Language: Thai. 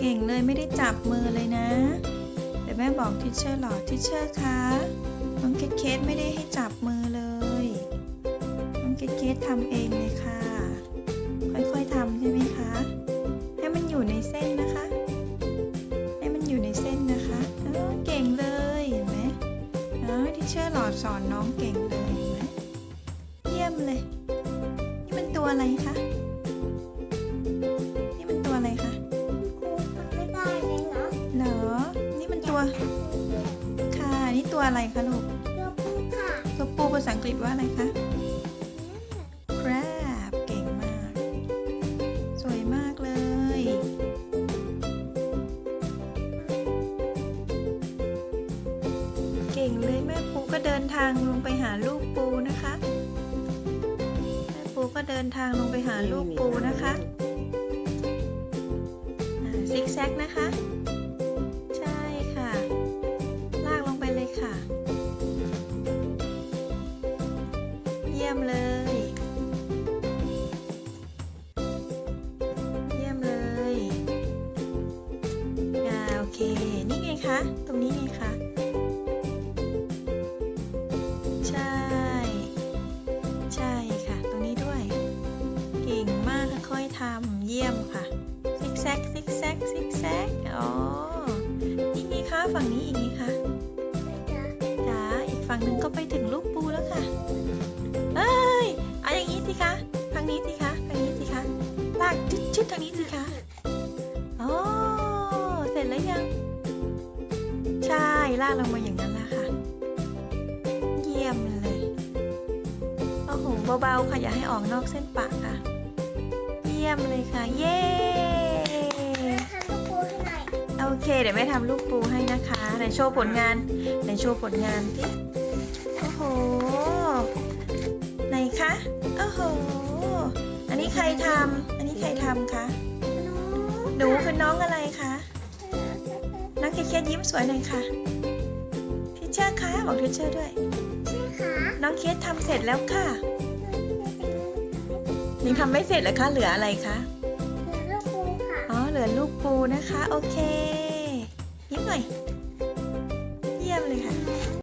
เลยไม่ได้จับมือเลยนะเดี๋ยวแม่บอกทิชเชอร์หรอทิชเชอร์คะน้องเคสเคสไม่ได้ให้จับมือเลยน้องเคสเคสทำเองเลยค่ะ ค่อยๆทำใช่ไหมคะ ให้มันอยู่ในเส้นนะคะ ให้มันอยู่ในเส้นนะคะเออเก่งเลยเห็นไหมเออทิชเชอร์หลอดสอนน้องเก่งเลยเห็นไหมเยี่ยมเลย นี่มันตัวอะไรคะ ค่ะ นี่ตัวอะไรคะลูกเลือกผู้ค่ะตัวปูภาษาอังกฤษว่าอะไรคะ crab เก่งมาก สวยมากเลย เก่งเลยแม่ปูก็เดินทางลงไปหาลูกปูนะคะ แม่ปูก็เดินทางลงไปหาลูกปูนะคะซิกแซกนะคะ ยี่ยมเลย เยี่ยมเลยอ่าโอเค นี่ไงคะ ตรงนี้ไงคะ ใช่ ใช่ค่ะ ตรงนี้ด้วย เก่งมากค่อยๆทำเยี่ยมค่ะ ซิกแซก ซิกแซก ซิกแซก อ๋อ นี่ไงคะ ฝั่งนี้อีกไงคะ จ๋า อีกฝั่งหนึ่งก็ไปถึงลูก ร็จแล้วยัง ใช่ลากลงมาอย่างนั้นแหละค่ะเยี่ยมเลย โอ้โหเบาๆค่ะอย่าให้ออกนอกเส้นปากค่ะ เยี่ยมเลยค่ะ เย้ทำลูกปูให้หนโอเค เดี๋ยวแม่ทำลูกปูให้นะคะไหนโชว์ผลงานไหนโชว์ผลงานสิโอ้โหไหนคะโอ้โหอันนี้ใครทำอันนี้ใครทำคะหนูคือน้องอะไรคะ องเคเคสยิ้มสวยหน่อยค่ะทิเชอร์คะบอกทิเชอร์ด้วยชื่อขาน้องเคสทำเสร็จแล้วค่ะยังทำไม่เสร็จเหรอคะเหลืออะไรคะคือลูกปูค่ะ อ๋อ เหลือลูกปูนะคะ โอเคยิ้มหน่อย